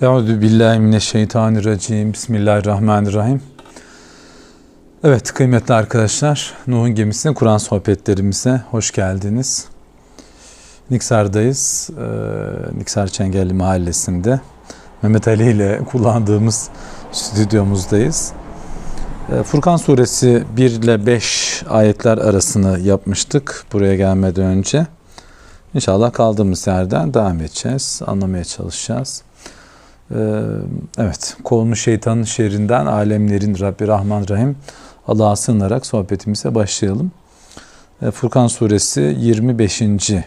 Euzu billahi mineşşeytanirracim. Bismillahirrahmanirrahim. Evet kıymetli arkadaşlar, Nuh'un gemisine Kur'an sohbetlerimize hoş geldiniz. Niksar'dayız. Ee, Niksar Çengelli Mahallesi'nde Mehmet Ali ile kullandığımız stüdyomuzdayız. Ee, Furkan Suresi 1 ile 5 ayetler arasını yapmıştık buraya gelmeden önce. İnşallah kaldığımız yerden devam edeceğiz, anlamaya çalışacağız. Ee, evet, kovulmuş şeytanın şerrinden alemlerin Rabbi Rahman Rahim Allah'a sığınarak sohbetimize başlayalım. Ee, Furkan suresi 25. e,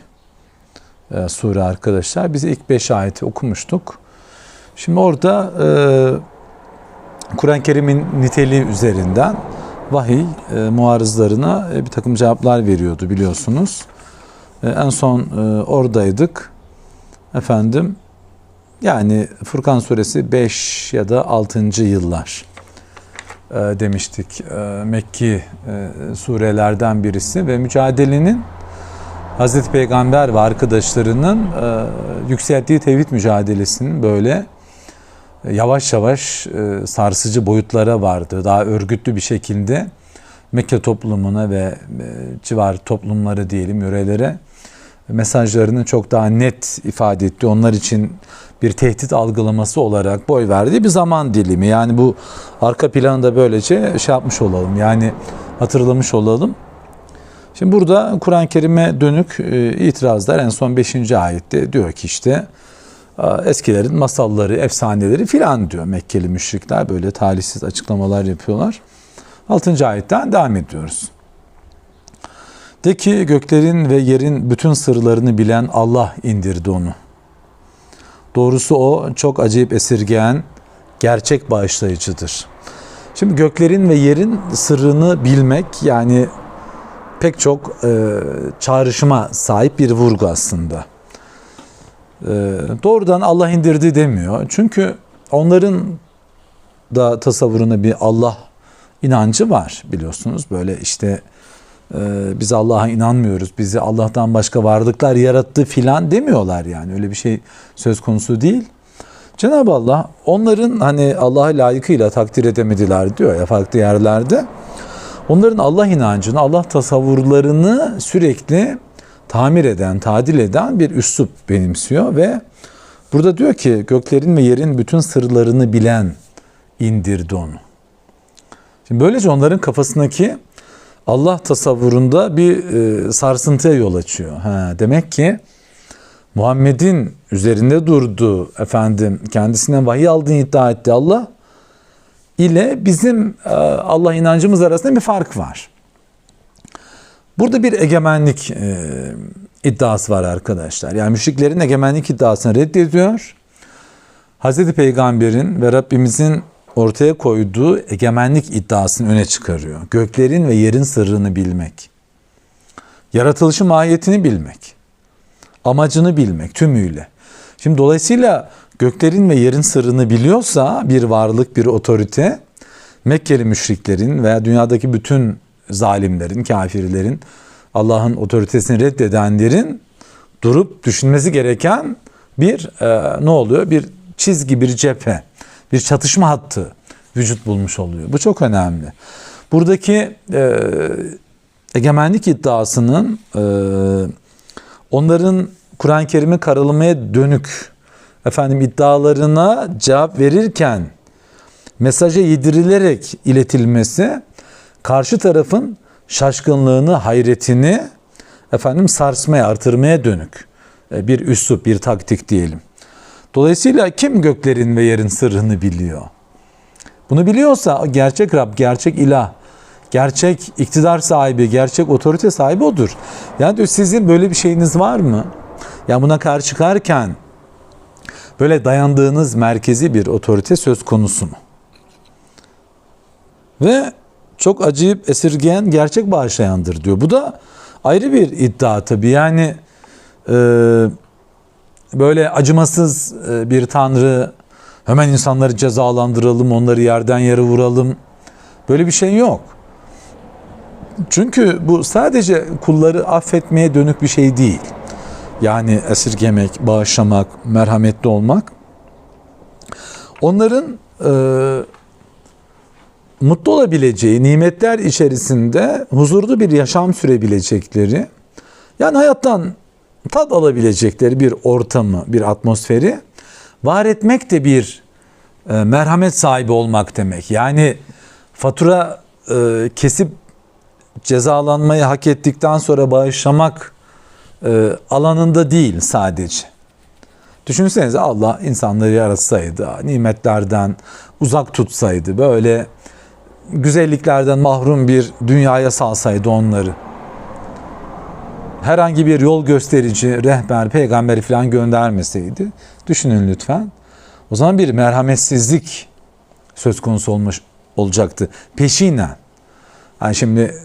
sure arkadaşlar. Biz ilk 5 ayeti okumuştuk. Şimdi orada e, Kur'an-ı Kerim'in niteliği üzerinden vahiy e, muarızlarına bir takım cevaplar veriyordu biliyorsunuz. En son oradaydık. Efendim yani Furkan suresi 5 ya da 6. yıllar e, demiştik. E, Mekki e, surelerden birisi ve mücadelenin Hazreti Peygamber ve arkadaşlarının e, yükselttiği tevhid mücadelesinin böyle e, yavaş yavaş e, sarsıcı boyutlara vardı. Daha örgütlü bir şekilde Mekke toplumuna ve e, civar toplumları diyelim yörelere mesajlarını çok daha net ifade etti. Onlar için bir tehdit algılaması olarak boy verdiği bir zaman dilimi. Yani bu arka planı da böylece şey yapmış olalım. Yani hatırlamış olalım. Şimdi burada Kur'an-ı Kerim'e dönük e, itirazlar en son 5. ayette diyor ki işte eskilerin masalları, efsaneleri filan diyor Mekkeli müşrikler böyle talihsiz açıklamalar yapıyorlar. 6. ayetten devam ediyoruz. De ki göklerin ve yerin bütün sırlarını bilen Allah indirdi onu. Doğrusu o çok acayip esirgeyen gerçek bağışlayıcıdır. Şimdi göklerin ve yerin sırrını bilmek yani pek çok e, çağrışıma sahip bir vurgu aslında. E, doğrudan Allah indirdi demiyor. Çünkü onların da tasavvuruna bir Allah inancı var biliyorsunuz. Böyle işte biz Allah'a inanmıyoruz, bizi Allah'tan başka varlıklar yarattı filan demiyorlar yani. Öyle bir şey söz konusu değil. Cenab-ı Allah onların hani Allah'a layıkıyla takdir edemediler diyor ya farklı yerlerde. Onların Allah inancını, Allah tasavvurlarını sürekli tamir eden, tadil eden bir üslup benimsiyor ve burada diyor ki göklerin ve yerin bütün sırlarını bilen indirdi onu. Şimdi böylece onların kafasındaki Allah tasavvurunda bir e, sarsıntıya yol açıyor. Ha, demek ki Muhammed'in üzerinde durduğu efendim kendisinden vahiy aldığını iddia etti Allah ile bizim e, Allah inancımız arasında bir fark var. Burada bir egemenlik e, iddiası var arkadaşlar. Yani müşriklerin egemenlik iddiasını reddediyor. Hazreti Peygamber'in ve Rabbimizin ortaya koyduğu egemenlik iddiasını öne çıkarıyor. Göklerin ve yerin sırrını bilmek. Yaratılışın mahiyetini bilmek. Amacını bilmek tümüyle. Şimdi dolayısıyla göklerin ve yerin sırrını biliyorsa bir varlık, bir otorite Mekkeli müşriklerin veya dünyadaki bütün zalimlerin, kafirlerin, Allah'ın otoritesini reddedenlerin durup düşünmesi gereken bir e, ne oluyor? Bir çizgi, bir cephe bir çatışma hattı vücut bulmuş oluyor. Bu çok önemli. Buradaki e, egemenlik iddiasının e, onların Kur'an-ı Kerim'i karalamaya dönük efendim iddialarına cevap verirken mesaja yedirilerek iletilmesi karşı tarafın şaşkınlığını, hayretini efendim sarsmaya, artırmaya dönük e, bir üslup, bir taktik diyelim. Dolayısıyla kim göklerin ve yerin sırrını biliyor? Bunu biliyorsa gerçek Rab, gerçek ilah, gerçek iktidar sahibi, gerçek otorite sahibi odur. Yani diyor, sizin böyle bir şeyiniz var mı? Yani buna karşı çıkarken böyle dayandığınız merkezi bir otorite söz konusu mu? Ve çok acayip esirgeyen gerçek bağışlayandır diyor. Bu da ayrı bir iddia tabii. Yani e, böyle acımasız e, bir tanrı hemen insanları cezalandıralım, onları yerden yere vuralım. Böyle bir şey yok. Çünkü bu sadece kulları affetmeye dönük bir şey değil. Yani esirgemek, bağışlamak, merhametli olmak. onların e, mutlu olabileceği nimetler içerisinde huzurlu bir yaşam sürebilecekleri yani hayattan tad alabilecekleri bir ortamı, bir atmosferi var etmek de bir e, merhamet sahibi olmak demek. Yani fatura e, kesip cezalanmayı hak ettikten sonra bağışlamak e, alanında değil sadece. Düşünsenize Allah insanları yaratsaydı, nimetlerden uzak tutsaydı, böyle güzelliklerden mahrum bir dünyaya salsaydı onları. Herhangi bir yol gösterici, rehber, peygamber falan göndermeseydi, düşünün lütfen. O zaman bir merhametsizlik söz konusu olmuş olacaktı. Peşinen. Yani şimdi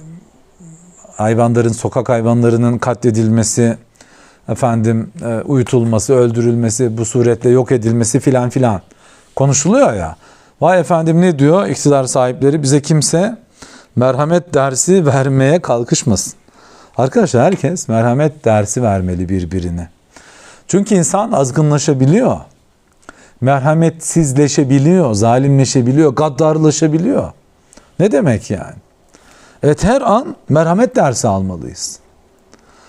hayvanların, sokak hayvanlarının katledilmesi, efendim e, uyutulması, öldürülmesi, bu suretle yok edilmesi filan filan konuşuluyor ya. Vay efendim ne diyor iktidar sahipleri bize kimse merhamet dersi vermeye kalkışmasın. Arkadaşlar herkes merhamet dersi vermeli birbirine. Çünkü insan azgınlaşabiliyor. Merhametsizleşebiliyor, zalimleşebiliyor, gaddarlaşabiliyor. Ne demek yani? Evet her an merhamet dersi almalıyız.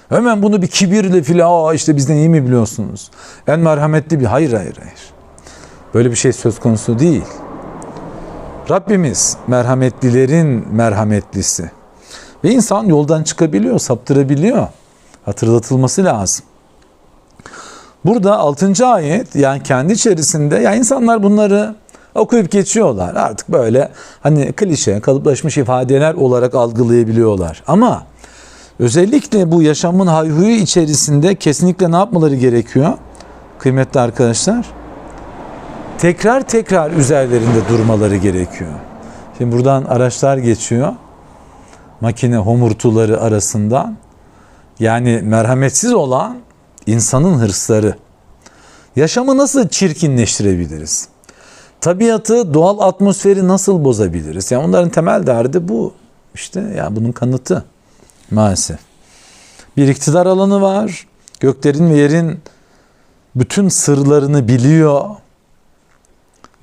Hemen bunu bir kibirle filan "Aa, işte bizden iyi mi biliyorsunuz? En merhametli bir hayır hayır hayır. Böyle bir şey söz konusu değil. Rabbimiz merhametlilerin merhametlisi. Ve insan yoldan çıkabiliyor, saptırabiliyor. Hatırlatılması lazım. Burada 6. ayet yani kendi içerisinde ya insanlar bunları okuyup geçiyorlar. Artık böyle hani klişe, kalıplaşmış ifadeler olarak algılayabiliyorlar. Ama özellikle bu yaşamın hayhuyu içerisinde kesinlikle ne yapmaları gerekiyor? Kıymetli arkadaşlar, tekrar tekrar üzerlerinde durmaları gerekiyor. Şimdi buradan araçlar geçiyor. Makine homurtuları arasından. Yani merhametsiz olan insanın hırsları. Yaşamı nasıl çirkinleştirebiliriz? Tabiatı, doğal atmosferi nasıl bozabiliriz? Yani onların temel derdi bu. İşte ya yani bunun kanıtı maalesef. Bir iktidar alanı var. Göklerin ve yerin bütün sırlarını biliyor.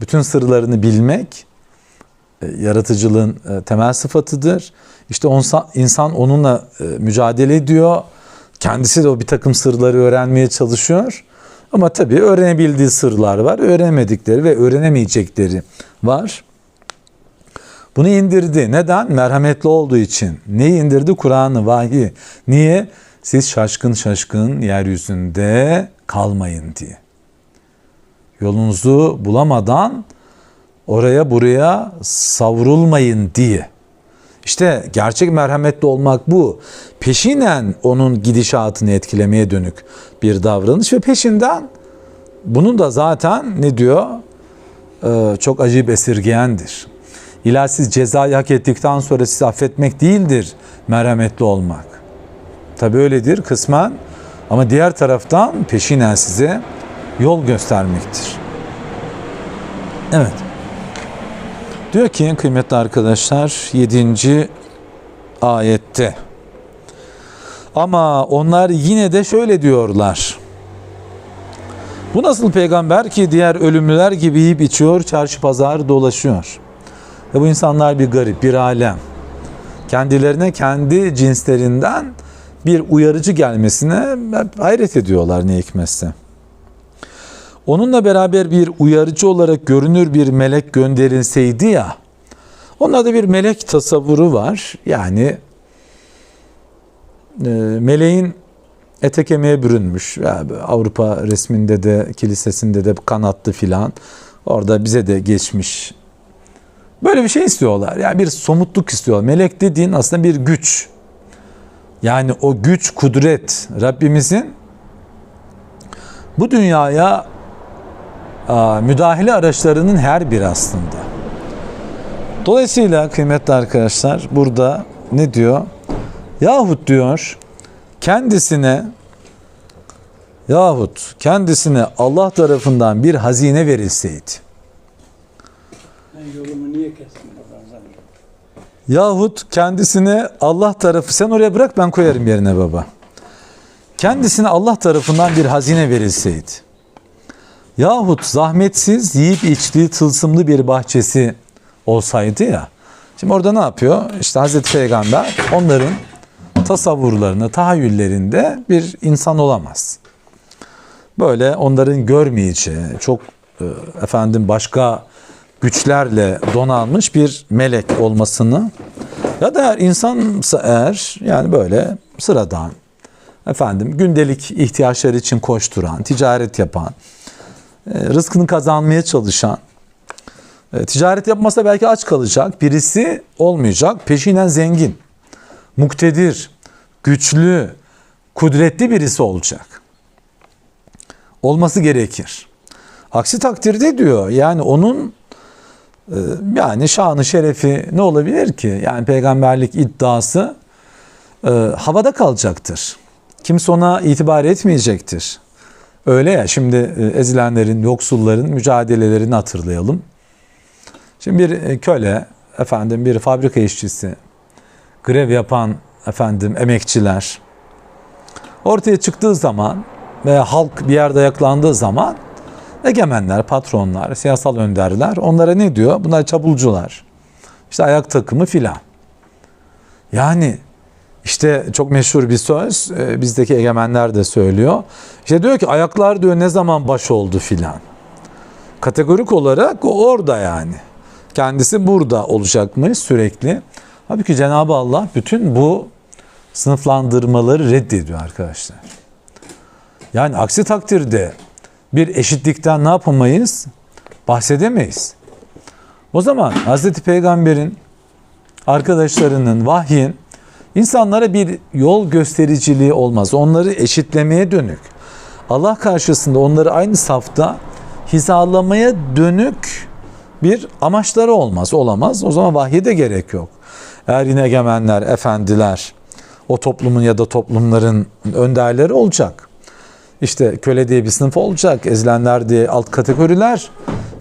Bütün sırlarını bilmek yaratıcılığın e, temel sıfatıdır. İşte insan onunla e, mücadele ediyor. Kendisi de o bir takım sırları öğrenmeye çalışıyor. Ama tabii öğrenebildiği sırlar var, öğrenemedikleri ve öğrenemeyecekleri var. Bunu indirdi. Neden? Merhametli olduğu için. Neyi indirdi? Kur'an'ı, vahiy. Niye? Siz şaşkın şaşkın yeryüzünde kalmayın diye. Yolunuzu bulamadan oraya buraya savrulmayın diye. İşte gerçek merhametli olmak bu. Peşinen onun gidişatını etkilemeye dönük bir davranış ve peşinden bunun da zaten ne diyor? Ee, çok acayip esirgeyendir. İlahi siz cezayı hak ettikten sonra sizi affetmek değildir merhametli olmak. Tabi öyledir kısmen ama diğer taraftan peşinen size yol göstermektir. Evet. Diyor ki kıymetli arkadaşlar 7. ayette ama onlar yine de şöyle diyorlar. Bu nasıl peygamber ki diğer ölümlüler gibi yiyip içiyor, çarşı pazar dolaşıyor. Ve bu insanlar bir garip, bir alem. Kendilerine kendi cinslerinden bir uyarıcı gelmesine hayret ediyorlar ne hikmetse. Onunla beraber bir uyarıcı olarak görünür bir melek gönderilseydi ya, onlarda bir melek tasavvuru var. Yani e, meleğin ete kemiğe bürünmüş. Yani Avrupa resminde de kilisesinde de kanatlı filan. Orada bize de geçmiş. Böyle bir şey istiyorlar. Yani bir somutluk istiyorlar. Melek dediğin aslında bir güç. Yani o güç, kudret Rabbimizin bu dünyaya müdahale araçlarının her biri aslında. Dolayısıyla kıymetli arkadaşlar burada ne diyor? Yahut diyor kendisine yahut kendisine Allah tarafından bir hazine verilseydi. Ben yolumu niye kestim bazen? Yahut kendisine Allah tarafı sen oraya bırak ben koyarım yerine baba. Kendisine Allah tarafından bir hazine verilseydi. Yahut zahmetsiz yiyip içtiği tılsımlı bir bahçesi olsaydı ya. Şimdi orada ne yapıyor? İşte Hazreti Peygamber onların tasavvurlarında, tahayyüllerinde bir insan olamaz. Böyle onların görmeyeceği, çok e, efendim başka güçlerle donanmış bir melek olmasını ya da eğer insansa eğer yani böyle sıradan efendim gündelik ihtiyaçları için koşturan, ticaret yapan, rızkını kazanmaya çalışan, e, ticaret yapmasa belki aç kalacak birisi olmayacak. Peşinen zengin, muktedir, güçlü, kudretli birisi olacak. Olması gerekir. Aksi takdirde diyor yani onun e, yani şanı şerefi ne olabilir ki? Yani peygamberlik iddiası e, havada kalacaktır. Kimse ona itibar etmeyecektir. Öyle ya şimdi e, ezilenlerin, yoksulların mücadelelerini hatırlayalım. Şimdi bir e, köle, efendim bir fabrika işçisi, grev yapan efendim emekçiler ortaya çıktığı zaman veya halk bir yerde ayaklandığı zaman egemenler, patronlar, siyasal önderler onlara ne diyor? Bunlar çabulcular. İşte ayak takımı filan. Yani işte çok meşhur bir söz e, bizdeki egemenler de söylüyor. İşte diyor ki ayaklar diyor ne zaman baş oldu filan. Kategorik olarak o orada yani. Kendisi burada olacakmış sürekli. Halbuki Cenab-ı Allah bütün bu sınıflandırmaları reddediyor arkadaşlar. Yani aksi takdirde bir eşitlikten ne yapamayız? Bahsedemeyiz. O zaman Hazreti Peygamber'in arkadaşlarının, vahyin insanlara bir yol göstericiliği olmaz. Onları eşitlemeye dönük. Allah karşısında onları aynı safta hizalamaya dönük bir amaçları olmaz, olamaz. O zaman vahye de gerek yok. Eğer yine efendiler, o toplumun ya da toplumların önderleri olacak. İşte köle diye bir sınıf olacak, ezilenler diye alt kategoriler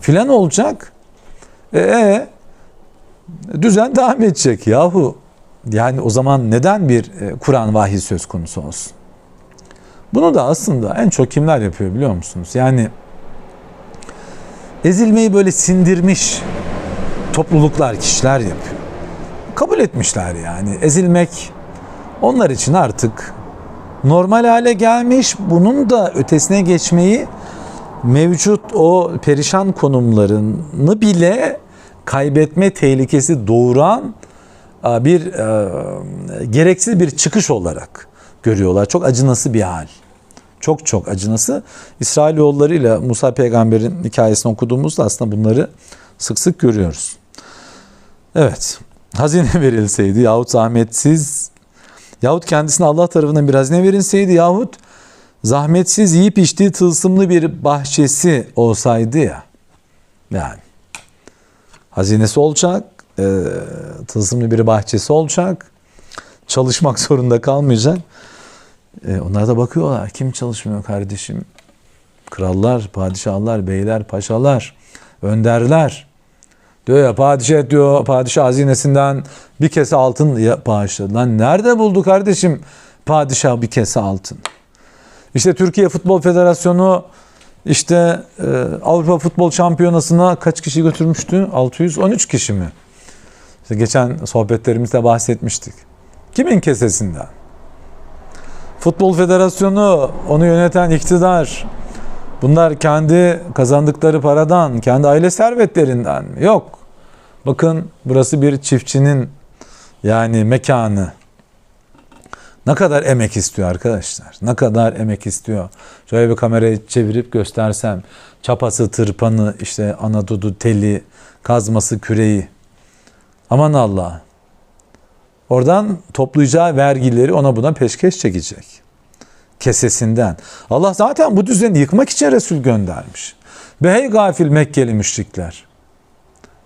filan olacak. E, e, düzen devam edecek yahu. Yani o zaman neden bir e, Kur'an vahiy söz konusu olsun? Bunu da aslında en çok kimler yapıyor biliyor musunuz? Yani ezilmeyi böyle sindirmiş topluluklar, kişiler yapıyor. Kabul etmişler yani. Ezilmek onlar için artık normal hale gelmiş. Bunun da ötesine geçmeyi mevcut o perişan konumlarını bile kaybetme tehlikesi doğuran bir e, gereksiz bir çıkış olarak görüyorlar. Çok acınası bir hal. Çok çok acınası. İsrailoğulları ile Musa peygamberin hikayesini okuduğumuzda aslında bunları sık sık görüyoruz. Evet. Hazine verilseydi yahut zahmetsiz yahut kendisine Allah tarafından bir hazine verilseydi yahut zahmetsiz yiyip içtiği tılsımlı bir bahçesi olsaydı ya. Yani hazinesi olacak, e, tılsımlı bir bahçesi olacak, çalışmak zorunda kalmayacak. E, onlar da bakıyorlar. Kim çalışmıyor kardeşim? Krallar, padişahlar, beyler, paşalar, önderler. Diyor ya padişah diyor padişah hazinesinden bir kese altın bağışladı. Lan nerede buldu kardeşim padişah bir kese altın? İşte Türkiye Futbol Federasyonu işte e, Avrupa Futbol Şampiyonası'na kaç kişi götürmüştü? 613 kişi mi? İşte geçen sohbetlerimizde bahsetmiştik. Kimin kesesinden? Futbol Federasyonu, onu yöneten iktidar. Bunlar kendi kazandıkları paradan, kendi aile servetlerinden mi? Yok. Bakın burası bir çiftçinin yani mekanı. Ne kadar emek istiyor arkadaşlar. Ne kadar emek istiyor. Şöyle bir kamerayı çevirip göstersem. Çapası, tırpanı, işte anadudu, teli, kazması, küreği. Aman Allah. Oradan toplayacağı vergileri ona buna peşkeş çekecek. Kesesinden. Allah zaten bu düzeni yıkmak için Resul göndermiş. Ve hey gafil Mekkeli müşrikler.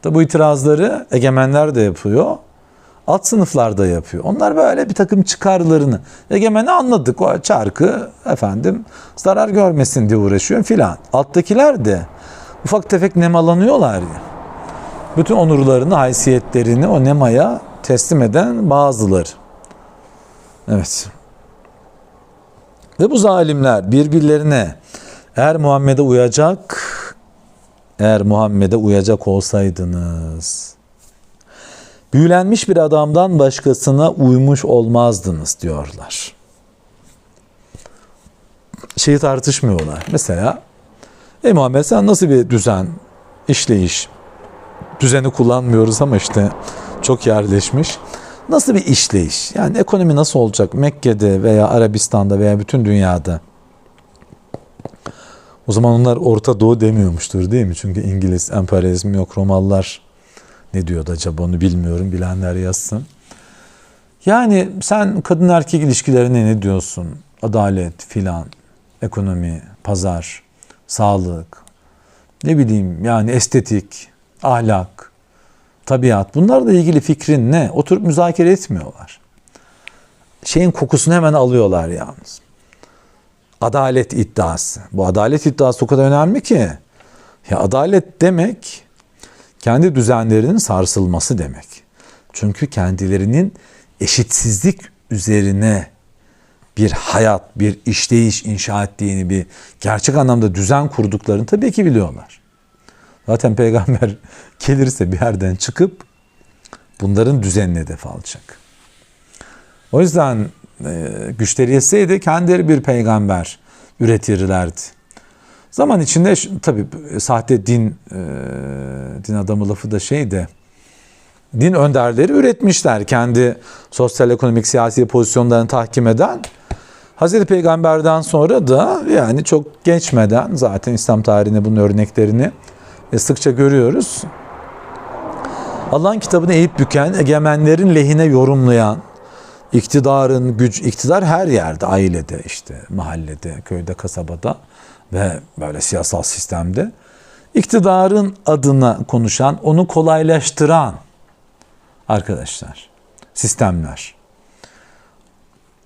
Da bu itirazları egemenler de yapıyor. Alt sınıflar da yapıyor. Onlar böyle bir takım çıkarlarını. Egemeni anladık o çarkı efendim zarar görmesin diye uğraşıyor filan. Alttakiler de ufak tefek nemalanıyorlar ya. Bütün onurlarını, haysiyetlerini o nemaya teslim eden bazıları. Evet. Ve bu zalimler birbirlerine Eğer Muhammed'e uyacak, eğer Muhammed'e uyacak olsaydınız, büyülenmiş bir adamdan başkasına uymuş olmazdınız diyorlar. Şeyi tartışmıyorlar. Mesela, ey Muhammed sen nasıl bir düzen, işleyiş, düzeni kullanmıyoruz ama işte çok yerleşmiş. Nasıl bir işleyiş? Yani ekonomi nasıl olacak Mekke'de veya Arabistan'da veya bütün dünyada? O zaman onlar Orta Doğu demiyormuştur değil mi? Çünkü İngiliz emperyalizmi yok. Romalılar ne diyordu acaba onu bilmiyorum. Bilenler yazsın. Yani sen kadın erkek ilişkilerine ne diyorsun? Adalet filan, ekonomi, pazar, sağlık, ne bileyim yani estetik, ahlak, tabiat. Bunlarla ilgili fikrin ne? Oturup müzakere etmiyorlar. Şeyin kokusunu hemen alıyorlar yalnız adalet iddiası. Bu adalet iddiası o kadar önemli ki. Ya adalet demek kendi düzenlerinin sarsılması demek. Çünkü kendilerinin eşitsizlik üzerine bir hayat, bir işleyiş inşa ettiğini, bir gerçek anlamda düzen kurduklarını tabii ki biliyorlar. Zaten peygamber gelirse bir yerden çıkıp bunların düzenine hedef alacak. O yüzden e, güçleri yetseydi kendileri bir peygamber üretirlerdi. Zaman içinde tabi sahte din e, din adamı lafı da şey de din önderleri üretmişler kendi sosyal ekonomik siyasi pozisyonlarını tahkim eden. Hazreti Peygamber'den sonra da yani çok geçmeden zaten İslam tarihinde bunun örneklerini e, sıkça görüyoruz. Allah'ın kitabını eğip büken, egemenlerin lehine yorumlayan, iktidarın güç iktidar her yerde ailede işte mahallede köyde kasabada ve böyle siyasal sistemde iktidarın adına konuşan onu kolaylaştıran arkadaşlar sistemler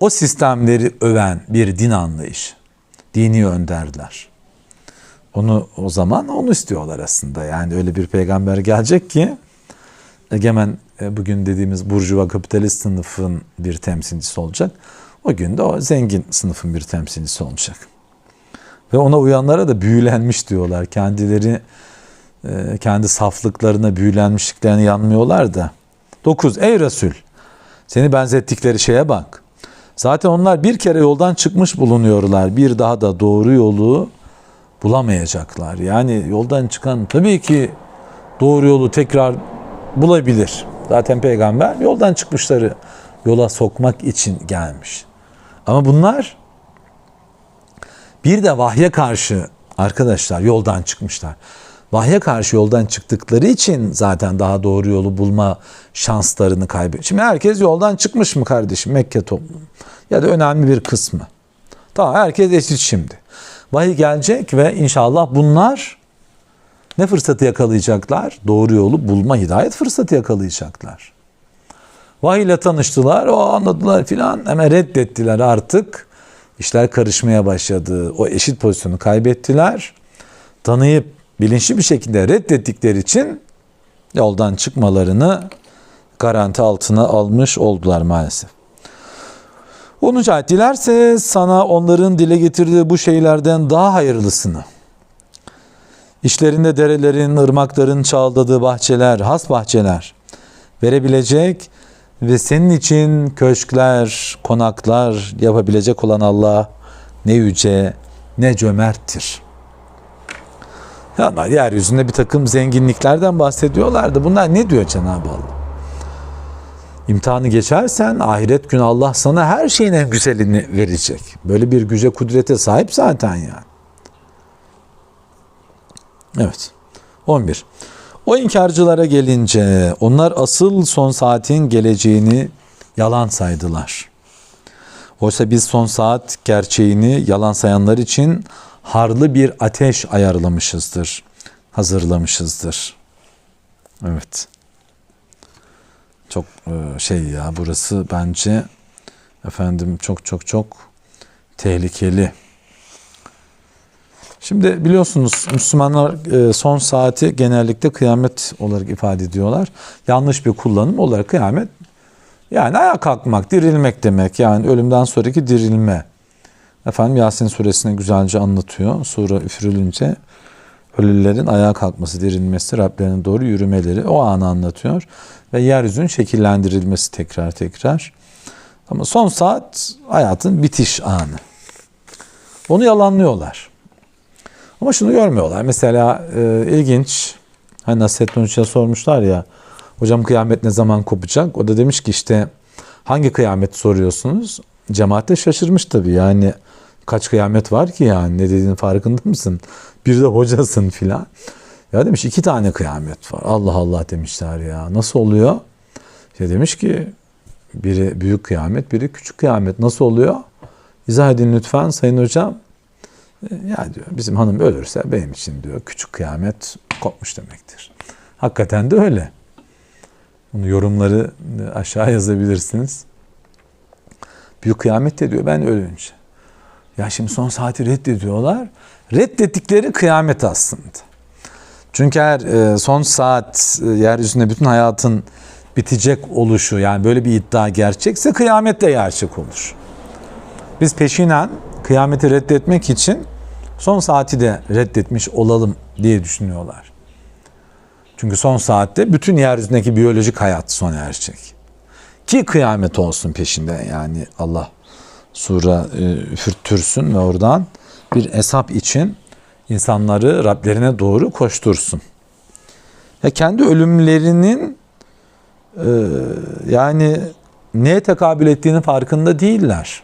o sistemleri öven bir din anlayışı dini önderler onu o zaman onu istiyorlar aslında yani öyle bir peygamber gelecek ki egemen e, bugün dediğimiz burjuva kapitalist sınıfın bir temsilcisi olacak. O gün de o zengin sınıfın bir temsilcisi olacak. Ve ona uyanlara da büyülenmiş diyorlar. Kendileri e, kendi saflıklarına, büyülenmişliklerine yanmıyorlar da. 9. Ey Resul! Seni benzettikleri şeye bak. Zaten onlar bir kere yoldan çıkmış bulunuyorlar. Bir daha da doğru yolu bulamayacaklar. Yani yoldan çıkan tabii ki doğru yolu tekrar bulabilir. Zaten peygamber yoldan çıkmışları yola sokmak için gelmiş. Ama bunlar bir de vahye karşı arkadaşlar yoldan çıkmışlar. Vahye karşı yoldan çıktıkları için zaten daha doğru yolu bulma şanslarını kaybediyor. Şimdi herkes yoldan çıkmış mı kardeşim Mekke toplumu? Ya da önemli bir kısmı. Tamam herkes eşit şimdi. Vahiy gelecek ve inşallah bunlar ne fırsatı yakalayacaklar? Doğru yolu bulma hidayet fırsatı yakalayacaklar. Vahiy ile tanıştılar, o anladılar filan hemen reddettiler artık. İşler karışmaya başladı. O eşit pozisyonu kaybettiler. Tanıyıp bilinçli bir şekilde reddettikleri için yoldan çıkmalarını garanti altına almış oldular maalesef. 10. ayet dilerse sana onların dile getirdiği bu şeylerden daha hayırlısını İşlerinde derelerin, ırmakların çağıldadığı bahçeler, has bahçeler verebilecek ve senin için köşkler, konaklar yapabilecek olan Allah ne yüce ne cömerttir. Yani yeryüzünde bir takım zenginliklerden bahsediyorlardı. Bunlar ne diyor Cenab-ı Allah? İmtihanı geçersen ahiret günü Allah sana her şeyin en güzelini verecek. Böyle bir güce kudrete sahip zaten yani. Evet. 11. O inkarcılara gelince onlar asıl son saatin geleceğini yalan saydılar. Oysa biz son saat gerçeğini yalan sayanlar için harlı bir ateş ayarlamışızdır, hazırlamışızdır. Evet. Çok e, şey ya burası bence efendim çok çok çok tehlikeli. Şimdi biliyorsunuz Müslümanlar e, son saati genellikle kıyamet olarak ifade ediyorlar. Yanlış bir kullanım olarak kıyamet yani ayağa kalkmak, dirilmek demek. Yani ölümden sonraki dirilme Efendim Yasin suresine güzelce anlatıyor. Sure üfürülünce ölülerin ayağa kalkması, dirilmesi, Rablerine doğru yürümeleri o anı anlatıyor. Ve yeryüzünün şekillendirilmesi tekrar tekrar. Ama son saat hayatın bitiş anı. Onu yalanlıyorlar. Ama şunu görmüyorlar. Mesela e, ilginç. Hani Nasrettin Hoca'ya sormuşlar ya. Hocam kıyamet ne zaman kopacak? O da demiş ki işte hangi kıyamet soruyorsunuz? Cemaat de şaşırmış tabii. Yani kaç kıyamet var ki yani ne dediğinin farkında mısın? Bir de hocasın filan. Ya demiş iki tane kıyamet var. Allah Allah demişler ya. Nasıl oluyor? İşte demiş ki biri büyük kıyamet, biri küçük kıyamet. Nasıl oluyor? İzah edin lütfen sayın hocam. Ya diyor bizim hanım ölürse benim için diyor küçük kıyamet kopmuş demektir. Hakikaten de öyle. Bunu yorumları aşağı yazabilirsiniz. Büyük kıyamet de diyor ben ölünce. Ya şimdi son saati reddediyorlar. Reddettikleri kıyamet aslında. Çünkü eğer e, son saat e, yeryüzünde bütün hayatın bitecek oluşu yani böyle bir iddia gerçekse kıyamet de gerçek olur. Biz peşinen kıyameti reddetmek için son saati de reddetmiş olalım diye düşünüyorlar. Çünkü son saatte bütün yeryüzündeki biyolojik hayat sona erecek. Ki kıyamet olsun peşinde yani Allah sura e, üfürtürsün ve oradan bir hesap için insanları Rablerine doğru koştursun. Ya kendi ölümlerinin e, yani neye tekabül ettiğinin farkında değiller.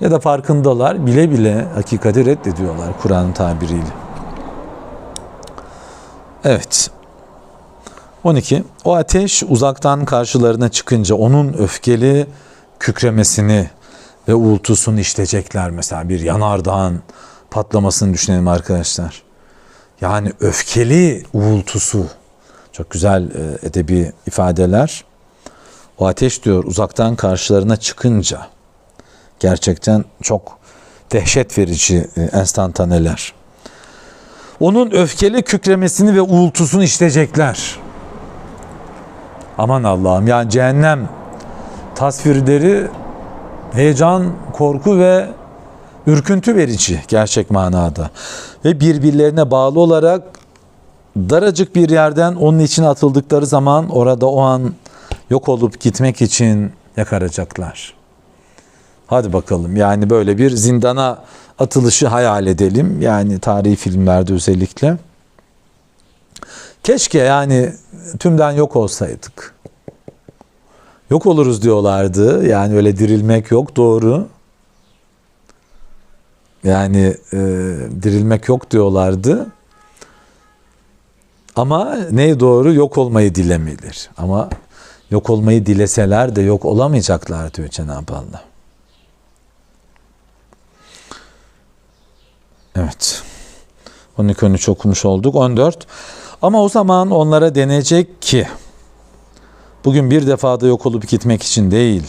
Ya da farkındalar bile bile hakikati reddediyorlar Kur'an'ın tabiriyle. Evet. 12. O ateş uzaktan karşılarına çıkınca onun öfkeli kükremesini ve uğultusunu işleyecekler mesela bir yanardağın patlamasını düşünelim arkadaşlar. Yani öfkeli uğultusu çok güzel e, edebi ifadeler. O ateş diyor uzaktan karşılarına çıkınca gerçekten çok dehşet verici e, enstantaneler. Onun öfkeli kükremesini ve uğultusunu işleyecekler. Aman Allah'ım yani cehennem tasvirleri heyecan, korku ve ürküntü verici gerçek manada. Ve birbirlerine bağlı olarak daracık bir yerden onun içine atıldıkları zaman orada o an yok olup gitmek için yakaracaklar. Hadi bakalım yani böyle bir zindana atılışı hayal edelim. Yani tarihi filmlerde özellikle. Keşke yani tümden yok olsaydık. Yok oluruz diyorlardı. Yani öyle dirilmek yok doğru. Yani e, dirilmek yok diyorlardı. Ama ne doğru yok olmayı dilemelir. Ama yok olmayı dileseler de yok olamayacaklar diyor Cenab-ı Allah. Evet. 12 13 okumuş olduk. 14. Ama o zaman onlara denecek ki bugün bir defada yok olup gitmek için değil,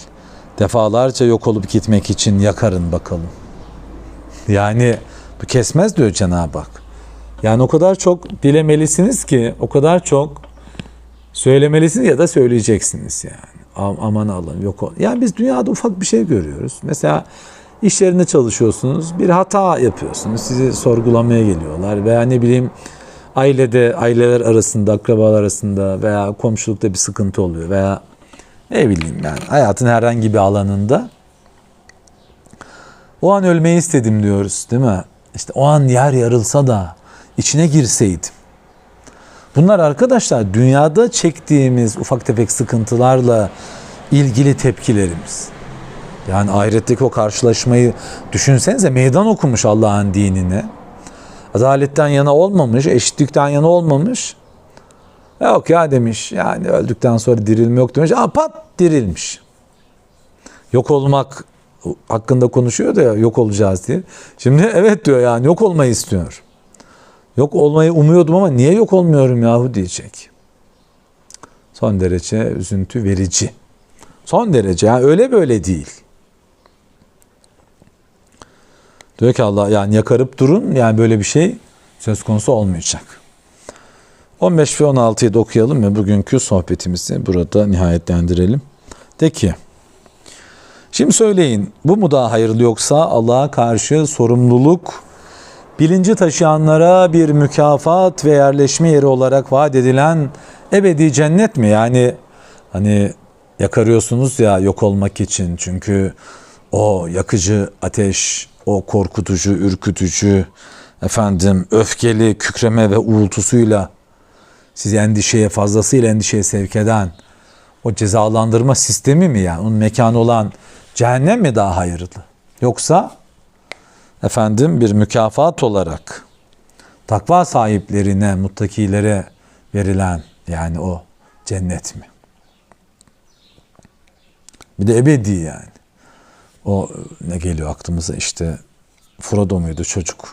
defalarca yok olup gitmek için yakarın bakalım. Yani bu kesmez diyor Cenab-ı Hak. Yani o kadar çok dilemelisiniz ki, o kadar çok söylemelisiniz ya da söyleyeceksiniz yani. Am- Aman Allah'ım yok ol. Yani biz dünyada ufak bir şey görüyoruz. Mesela iş yerinde çalışıyorsunuz, bir hata yapıyorsunuz, sizi sorgulamaya geliyorlar veya ne bileyim ailede, aileler arasında, akrabalar arasında veya komşulukta bir sıkıntı oluyor veya ne bileyim yani hayatın herhangi bir alanında o an ölmeyi istedim diyoruz değil mi? İşte o an yer yarılsa da içine girseydim. Bunlar arkadaşlar dünyada çektiğimiz ufak tefek sıkıntılarla ilgili tepkilerimiz. Yani ahiretteki o karşılaşmayı düşünsenize meydan okumuş Allah'ın dinine. Adaletten yana olmamış, eşitlikten yana olmamış. Yok ya demiş yani öldükten sonra dirilme yok demiş. Aa pat dirilmiş. Yok olmak hakkında konuşuyor da yok olacağız diye. Şimdi evet diyor yani yok olmayı istiyor. Yok olmayı umuyordum ama niye yok olmuyorum yahu diyecek. Son derece üzüntü verici. Son derece yani öyle böyle değil. Diyor ki Allah yani yakarıp durun yani böyle bir şey söz konusu olmayacak. 15 ve 16'yı da okuyalım ve bugünkü sohbetimizi burada nihayetlendirelim. De ki Şimdi söyleyin bu mu daha hayırlı yoksa Allah'a karşı sorumluluk bilinci taşıyanlara bir mükafat ve yerleşme yeri olarak vaat edilen ebedi cennet mi? Yani hani yakarıyorsunuz ya yok olmak için çünkü o yakıcı ateş, o korkutucu, ürkütücü, efendim öfkeli kükreme ve uğultusuyla sizi endişeye fazlasıyla endişeye sevk eden o cezalandırma sistemi mi yani? Onun mekanı olan cehennem mi daha hayırlı? Yoksa efendim bir mükafat olarak takva sahiplerine, muttakilere verilen yani o cennet mi? Bir de ebedi yani. O ne geliyor aklımıza işte Frodo muydu çocuk?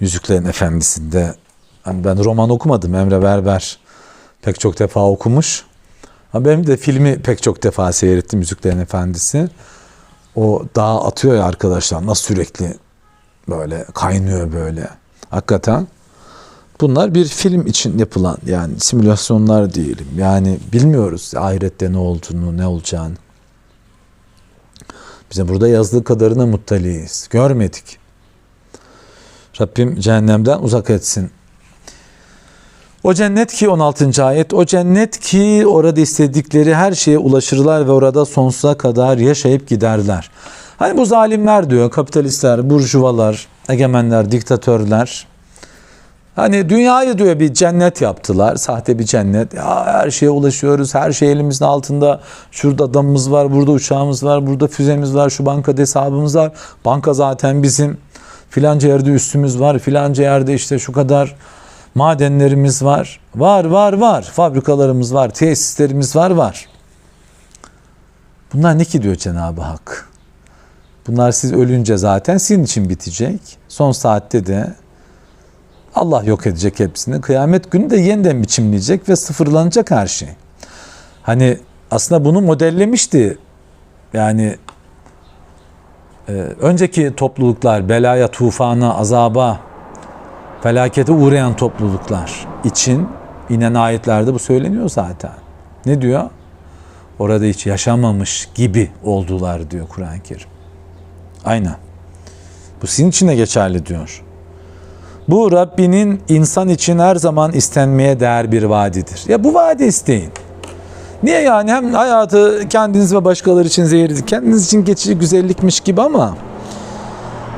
Yüzüklerin Efendisi'nde hani ben roman okumadım Emre Berber pek çok defa okumuş. Ama benim de filmi pek çok defa seyrettim Yüzüklerin Efendisi. O dağa atıyor ya arkadaşlar nasıl sürekli böyle kaynıyor böyle. Hakikaten bunlar bir film için yapılan yani simülasyonlar diyelim. Yani bilmiyoruz ahirette ne olduğunu, ne olacağını. Bize burada yazdığı kadarına muttaliyiz. Görmedik. Rabbim cehennemden uzak etsin. O cennet ki 16. ayet o cennet ki orada istedikleri her şeye ulaşırlar ve orada sonsuza kadar yaşayıp giderler. Hani bu zalimler diyor kapitalistler, burjuvalar, egemenler, diktatörler. Hani dünyayı diyor bir cennet yaptılar. Sahte bir cennet. Ya her şeye ulaşıyoruz. Her şey elimizin altında. Şurada adamımız var, burada uçağımız var, burada füzemiz var, şu bankada hesabımız var. Banka zaten bizim. Filanca yerde üstümüz var. Filanca yerde işte şu kadar madenlerimiz var. Var, var, var. Fabrikalarımız var, tesislerimiz var, var. Bunlar ne ki diyor Cenab-ı Hak? Bunlar siz ölünce zaten sizin için bitecek. Son saatte de Allah yok edecek hepsini. Kıyamet günü de yeniden biçimleyecek ve sıfırlanacak her şey. Hani aslında bunu modellemişti. Yani e, önceki topluluklar belaya, tufana, azaba, felakete uğrayan topluluklar için inen ayetlerde bu söyleniyor zaten. Ne diyor? Orada hiç yaşamamış gibi oldular diyor Kur'an-ı Kerim. Aynen. Bu sizin için de geçerli diyor. Bu Rabbinin insan için her zaman istenmeye değer bir vaadidir. Ya bu vaadi isteyin. Niye yani hem hayatı kendiniz ve başkaları için zehirli, kendiniz için geçici güzellikmiş gibi ama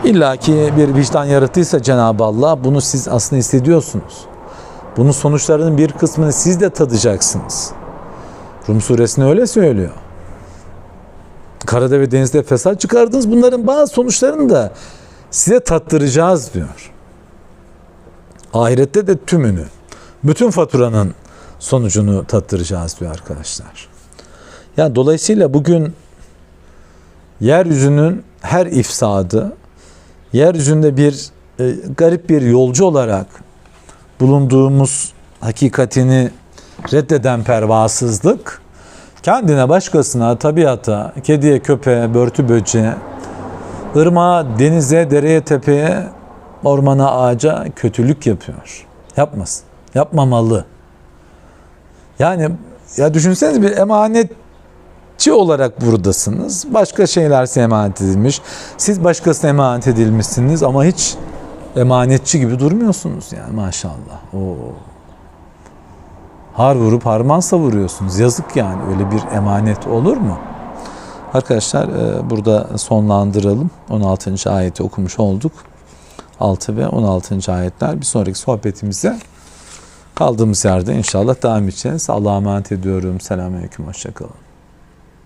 illaki bir vicdan yarattıysa Cenab-ı Allah bunu siz aslında hissediyorsunuz. Bunun sonuçlarının bir kısmını siz de tadacaksınız. Rum suresinde öyle söylüyor. Karada ve denizde fesat çıkardınız. Bunların bazı sonuçlarını da size tattıracağız diyor. Ahirette de tümünü, bütün faturanın sonucunu tattıracağız diyor arkadaşlar. Yani dolayısıyla bugün yeryüzünün her ifsadı, yeryüzünde bir e, garip bir yolcu olarak bulunduğumuz hakikatini reddeden pervasızlık, kendine, başkasına, tabiata, kediye, köpeğe, börtü böceğe, ırmağa, denize, dereye, tepeye, ormana, ağaca kötülük yapıyor. Yapmasın. Yapmamalı. Yani ya düşünseniz bir emanetçi olarak buradasınız. Başka şeyler size emanet edilmiş. Siz başkasına emanet edilmişsiniz ama hiç emanetçi gibi durmuyorsunuz yani maşallah. Oo. Har vurup harman savuruyorsunuz. Yazık yani öyle bir emanet olur mu? Arkadaşlar e, burada sonlandıralım. 16. ayeti okumuş olduk. 6 ve 16. ayetler. Bir sonraki sohbetimize kaldığımız yerde inşallah devam edeceğiz. Allah'a emanet ediyorum. Selamünaleyküm. Hoşçakalın.